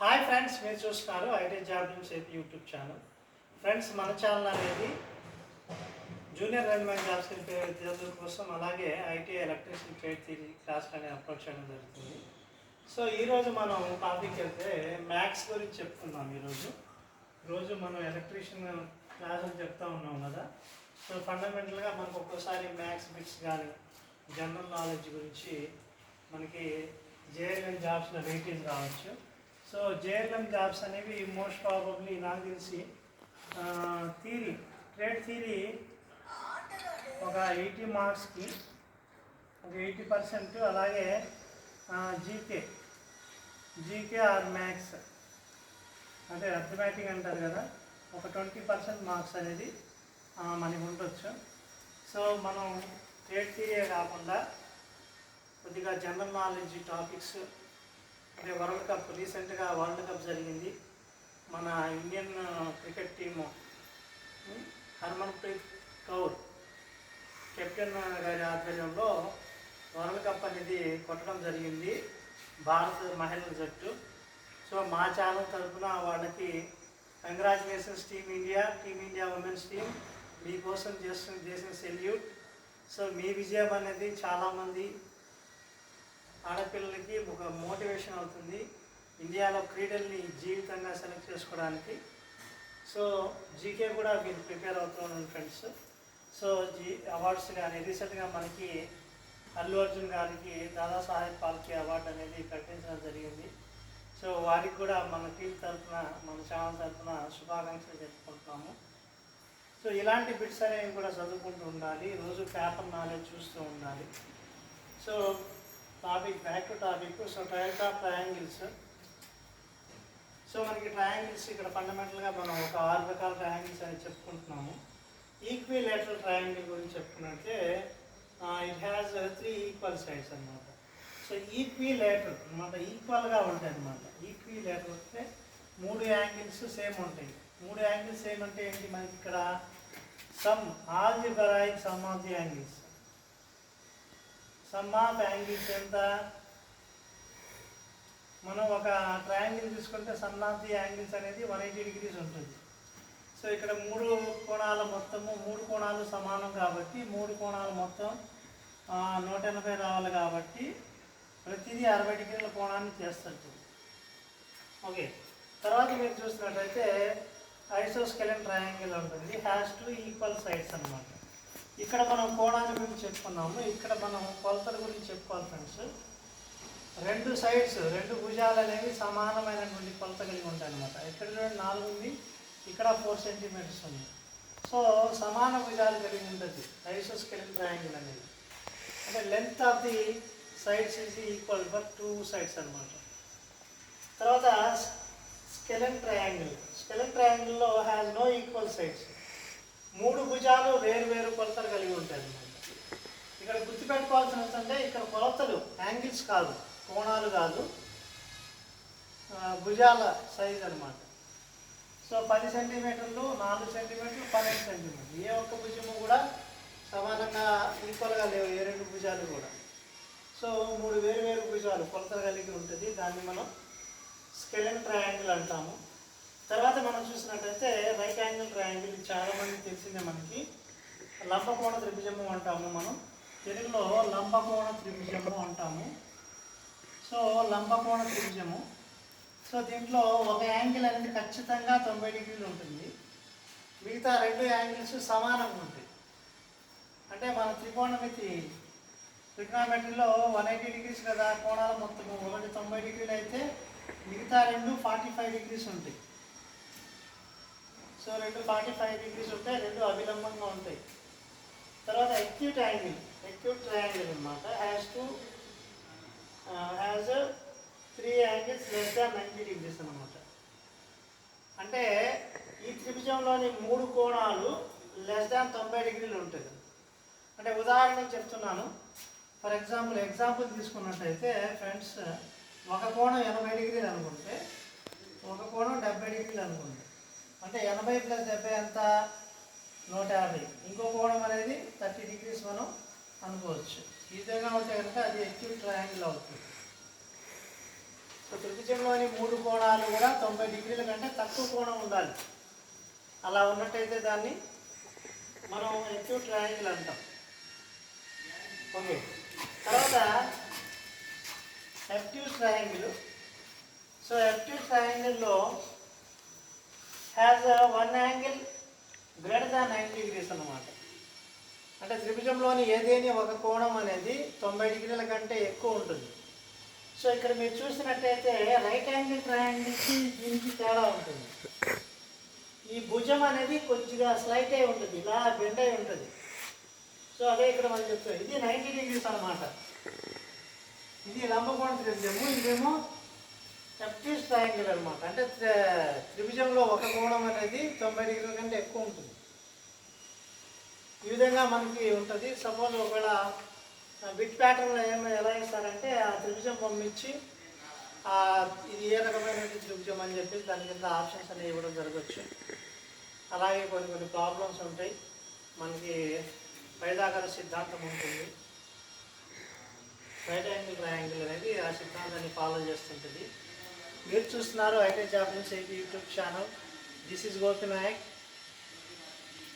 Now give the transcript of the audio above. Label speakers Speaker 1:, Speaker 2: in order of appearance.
Speaker 1: Hi friends మీరు చూస్తున్నారు IT job news AP YouTube channel. Friends మన ఛానల్ అనేది జూనియర్ రైల్వే జాబ్స్ వెళ్ళిపోయే విద్యార్థుల కోసం అలాగే IT electrician trade theory class అనేది అప్లోడ్ చేయడం జరుగుతుంది. సో ఈరోజు మనం టాపిక్ అయితే మ్యాథ్స్ గురించి చెప్తున్నాం ఈరోజు రోజు. మనం ఎలక్ట్రీషియన్ క్లాసులు చెప్తా ఉన్నాం కదా. సో ఫండమెంటల్గా మనకు ఒక్కోసారి మ్యాథ్స్ బిట్స్ కానీ జనరల్ నాలెడ్జ్ గురించి మనకి జేఎల్ఎం జాబ్స్లో వెయిటేజ్ రావచ్చు. సో జేఎల్ఎం జాబ్స్ అనేవి మోస్ట్ ప్రాబబ్లీ నాకు తెలిసి థీరీ ట్రేడ్ థీరీ ఒక ఎయిటీ మార్క్స్కి ఒక ఎయిటీ పర్సెంట్ అలాగే జీకే జీకే ఆర్ మ్యాథ్స్ అంటే అథమెటిక్ అంటారు కదా ఒక ట్వంటీ పర్సెంట్ మార్క్స్ అనేది మనకి ఉండొచ్చు. సో మనం ట్రేడ్ థీరీయే కాకుండా కొద్దిగా జనరల్ నాలెడ్జ్ టాపిక్స్ అంటే వరల్డ్ కప్ రీసెంట్గా వరల్డ్ కప్ జరిగింది. మన Indian cricket team Harmanpreet Kaur captain గారి ఆధ్వర్యంలో వరల్డ్ కప్ అనేది కొట్టడం జరిగింది. భారత మహిళల జట్టు. సో మా ఛానల్ తరఫున వాళ్ళకి congratulations team India team India women's team మీకోసం చేస్తున్న చేసిన సెల్యూట్. సో మీ విజయం అనేది చాలామంది ఆడపిల్లలకి ఒక మోటివేషన్ అవుతుంది ఇండియాలో క్రీడల్ని జీవితంగా సెలెక్ట్ చేసుకోవడానికి. సో జీకే కూడా మీరు ప్రిపేర్ అవుతున్నాను ఫ్రెండ్స్. సో జీ అవార్డ్స్ కానీ రీసెంట్గా మనకి అల్లు అర్జున్ గారికి దాదాసాహెబ్ పాల్కే అవార్డు అనేది ప్రకటించడం జరిగింది. సో వారికి కూడా మన టీం తరఫున మన ఛానల్ తరఫున శుభాకాంక్షలు చెప్పుకుంటున్నాము సో ఇలాంటి బిట్స్ అనేవి కూడా చదువుకుంటూ ఉండాలి. రోజు పేపర్ నాలెడ్జ్ చూస్తూ ఉండాలి. So topic back to topic so type of triangles. So మనకి ట్రయాంగిల్స్ ఇక్కడ ఫండమెంటల్గా మనం ఒక ఆరు రకాల ట్రయాంగిల్స్ అని చెప్పుకుంటున్నాము. ఈక్విలేటరల్ ట్రయాంగిల్ గురించి చెప్పుకున్నట్టే it has three equal sides అనమాట సో ఈక్విలేటరల్ అనమాట ఈక్వల్గా ఉంటాయి అన్నమాట. ఈక్విలేటరల్ అంటే మూడు యాంగిల్స్ సేమ్ ఉంటాయి. మూడు యాంగిల్స్ సేమ్ అంటే ఏంటి? మనకి ఇక్కడ sum బరాయి sum of the angles. Sum of angles ఎంత? మనం ఒక ట్రయాంగిల్ తీసుకుంటే సమ్ ఆఫ్ ది యాంగిల్స్ అనేది వన్ ఎయిటీ డిగ్రీస్ ఉంటుంది. సో ఇక్కడ మూడు కోణాల మొత్తము మూడు కోణాలు సమానం కాబట్టి మూడు కోణాలు మొత్తం నూట ఎనభై రావాలి కాబట్టి ప్రతిదీ అరవై డిగ్రీల కోణాన్ని చేస్తుంది. ఓకే. తర్వాత మీరు చూసినట్టయితే ఐసోస్కెలెన్ ట్రయాంగిల్ ఉంటుంది. హ్యాస్ టు ఈక్వల్ సైడ్స్ అన్నమాట. ఇక్కడ మనం కోణాల గురించి చెప్పుకున్నాము. ఇక్కడ మనం కొలతల గురించి చెప్పుకోవాలి ఫ్రెండ్స్ రెండు సైడ్స్ రెండు భుజాలు అనేవి సమానమైనటువంటి కొలత కలిగి ఉంటాయి అనమాట ఇక్కడ చూడండి నాలుగు ఉంది. ఇక్కడ ఫోర్ సెంటీమీటర్స్ ఉంది. సో సమాన భుజాలు కలిగి ఉంటుంది. ఐసోస్కెలిన్ ట్రయాంగిల్ అనేది. అంటే length of the sides is equal for two sides అనమాట తర్వాత స్కెలెన్ ట్రయాంగిల్ స్కెలెన్ ట్రయాంగిల్లో హ్యాస్ నో ఈక్వల్ సైడ్స్ మూడు భుజాలు వేరు వేరు కొలతలు కలిగి ఉంటాయి అనమాట ఇక్కడ గుర్తుపెట్టుకోవాల్సిన ఏంటంటే ఇక్కడ కొలతలు యాంగిల్స్ కాదు కోణాలు కాదు భుజాల సైజ్ అనమాట సో పది సెంటీమీటర్లు నాలుగు సెంటీమీటర్లు పన్నెండు సెంటీమీటర్లు. ఏ ఒక్క భుజము కూడా సమానంగా ఈక్వల్గా లేవు ఏ రెండు భుజాలు కూడా. సో మూడు వేరు వేరు భుజాలు కొలతలు కలిగి ఉంటుంది. దాన్ని మనం స్కెలెన్ ట్రయాంగిల్ అంటాము. తర్వాత మనం చూసినట్టయితే రైట్ యాంగిల్ ట్రయాంగిల్ చాలామంది చాలా మంది తెలిసిందే మనకి. లంబకోణ త్రిభుజము అంటాము మనం. తెలుగులో లంబకోణ త్రిభుజము అంటాము. సో లంబకోణ త్రిభుజము. సో దీంట్లో ఒక యాంగిల్ అనేది ఖచ్చితంగా తొంభై డిగ్రీలు ఉంటుంది. మిగతా రెండు యాంగిల్స్ సమానంగా ఉంటాయి. అంటే మన త్రికోణమితి ట్రిగ్నామెట్రీలో వన్ ఎయిటీ డిగ్రీస్ కదా కోణాలు మొత్తము ఒకటి తొంభై డిగ్రీలు అయితే మిగతా రెండు ఫార్టీ ఫైవ్ డిగ్రీస్ ఉంటాయి. సో రెండు ఫార్టీ ఫైవ్ డిగ్రీస్ ఉంటాయి రెండు అవిలంబంగా ఉంటాయి. తర్వాత ఎక్యూట్ యాంగిల్ ఎక్యూట్ ట్రయాంగిల్ అనమాట has two has three angles less than ninety degrees అనమాట అంటే ఈ త్రిభుజంలోని మూడు కోణాలు లెస్ దాన్ తొంభై డిగ్రీలు ఉంటుంది అంటే ఉదాహరణకు చెప్తున్నాను. ఫర్ ఎగ్జాంపుల్ ఎగ్జాంపుల్ తీసుకున్నట్టయితే ఫ్రెండ్స్ ఒక కోణం ఎనభై డిగ్రీలు అనుకుంటే ఒక కోణం డెబ్బై డిగ్రీలు అనుకుంటే అంటే ఎనభై ప్లస్ డెబ్బై ఎంత? నూట యాభై. ఇంకో కోణం అనేది థర్టీ డిగ్రీస్ మనం అనుకోవచ్చు. ఈ విధంగా ఉంటే కనుక అది ఎక్యూట్ ట్రయాంగిల్ అవుతుంది. సో త్రిభుజంలోని మూడు కోణాలు కూడా తొంభై డిగ్రీల కంటే తక్కువ కోణం ఉండాలి. అలా ఉన్నట్టయితే దాన్ని మనం ఎక్యూట్ ట్రయాంగిల్ అంటాం. ఓకే. తర్వాత obtuse triangle so ఎఫ్ట్యూస్ ట్రయాంగిల్లో has one angle greater than nine degrees అన్నమాట. త్రిభుజంలోని ఏదేని ఒక కోణం అనేది తొంభై డిగ్రీల కంటే ఎక్కువ ఉంటుంది. సో ఇక్కడ మీరు చూసినట్టయితే రైట్ యాంగిల్ ట్రయాంగిల్కి దీనికి తేడా ఉంటుంది. ఈ భుజం అనేది కొద్దిగా స్లైట్ అయి ఉంటుంది ఇలా బెండ్ అయి ఉంటుంది. సో అదే ఇక్కడ మనం చెప్తాం ఇది నైంటీ డిగ్రీస్ అన్నమాట. ఇది లంబకోణ త్రిభుజము ఇదేమో ఎఫ్టీస్ ట్రయాంగిల్ అనమాట అంటే త్రిభుజంలో ఒక కోణం అనేది తొంభై డిగ్రీల కంటే ఎక్కువ ఉంటుంది. ఈ విధంగా మనకి ఉంటుంది. సపోజ్ ఒకవేళ బిట్ ప్యాటర్న్లో ఏమో ఎలా ఇస్తారంటే ఆ త్రిభుజం పంపించి ఇది ఏ రకమైన త్రిభుజం అని చెప్పి దాని కింద ఆప్షన్స్ అనేవి ఇవ్వడం జరగచ్చు అలాగే కొన్ని కొన్ని ప్రాబ్లమ్స్ ఉంటాయి. మనకి వైదాగర సిద్ధాంతం ఉంటుంది. రైట్ యాంగిల్ ట్రయాంగిల్ అనేది ఆ సిద్ధాంతాన్ని ఫాలో చేస్తుంటుంది. మీరు చూస్తున్నారు IT jobs AP YouTube channel. This is Gopinayak